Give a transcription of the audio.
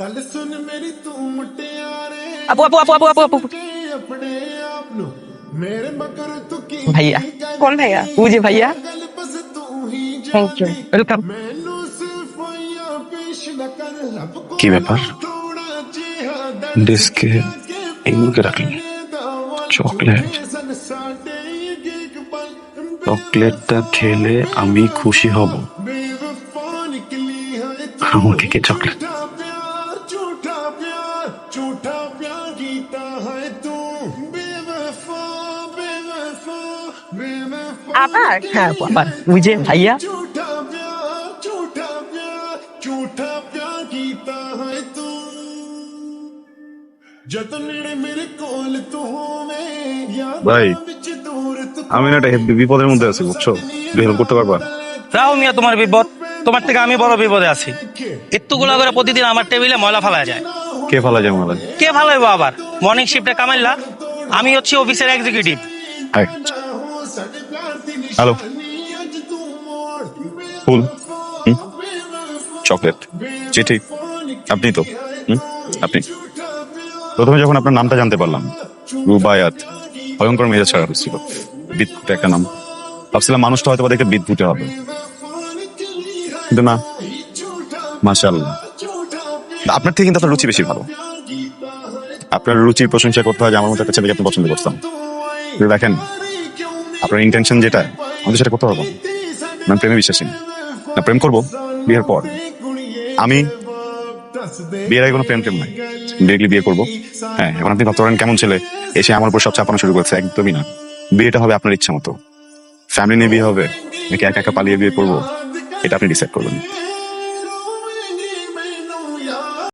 ਗੱਲ ਸੁਣ ਮੇਰੀ ਤੂੰ ਮੁਟਿਆਰੇ আপু আপু আপু আপু আপু আপু ਕੇ ਆਪਣੇ ਆਪ ਨੂੰ ਮੇਰੇ ਮਗਰ ਤੂੰ ਕੀ ভাইয়া কোন ভাইয়া ও যে ভাইয়া ਗੱਲ ਬਸ ਤੂੰ ਹੀ থ্যাংক ইউ ওয়েলকাম ਮੈਨੂੰ ਸਿਫਾਈਆਂ ਪੇਸ਼ ਨਾ ਕਰ ਰੱਬ ਕੋ কি ব্যাপার ਥੋੜਾ ਜਿਹਾ ডেস্কে এগুলোকে রাখলেন চকলেট ਸਾਡੇ ਇੱਕ ਪਲ চকলেটটা খেলে আমি খুশি হব ਬੇਵਫਾ ਨਿਕਲੀ ਹੈ আমাকে কে চকলেট झूठा प्यार जीता है तू बेवफा बेवफा बेवफा আবার হ্যাঁ আপু আবার ওই যে ভাইয়া झूठा प्यार झूठा प्यार झूठा प्यार जीता है तू जत नेड़े मेरे कोल तू होवे याद ভাই विच दूर तू আমি না একটা হেব্বি বিপদের মধ্যে আছি বুঝছো হেল্প করতে পারবা রাও মিয়া তোমার বিপদ তোমার থেকে আমি বড় বিপদে আছি এত্তুগুলা করে প্রতিদিন আমার টেবিলে ময়লা ফেলা যায় কে ভালো যাবে মালা কে ভালো হইবো আবার? মর্নিং শিফটে কামাইলা আমি হচ্ছি অফিসের এক্সিকিউটিভ হ্যালো ফুল চকলেট চিঠি। আপনি তো? আপনি? প্রথমে যখন আপনার নামটা জানতে পারলাম রুবায়াত ভয়ঙ্কর মেজাজ ছাড়া হচ্ছিল। বিদ্যুৎ একটা নাম। ভাবছিলাম মানুষটা হয়তো দেখে বিদ্যুতে হবে। কিন্তু না। মাসাল্লাহ আপনার থেকে কিন্তু আপনার রুচি বেশি ভালো। আপনার রুচির প্রশংসা করতে হয় যে আমার মতো একটা ছেলেকে আপনি পছন্দ করতাম দেখেন, আপনার ইন্টেনশন যেটা, আমি সেটা করতে পারব। না। প্রেমে বিশ্বাসী। না। প্রেম করব বিয়ের পর। আমি বিয়ের আগে কোনো প্রেম টেম নাই। ডিরেক্টলি বিয়ে করব। হ্যাঁ এখন আপনি ভাবতে পারেন কেমন ছেলে, এসে আমার উপর সব চাপানো শুরু করেছে। একদমই না। বিয়েটা হবে আপনার ইচ্ছা মতো। ফ্যামিলি নিয়ে বিয়ে হবে। নাকি একা একা পালিয়ে বিয়ে করব? এটা আপনি ডিসাইড করবেন।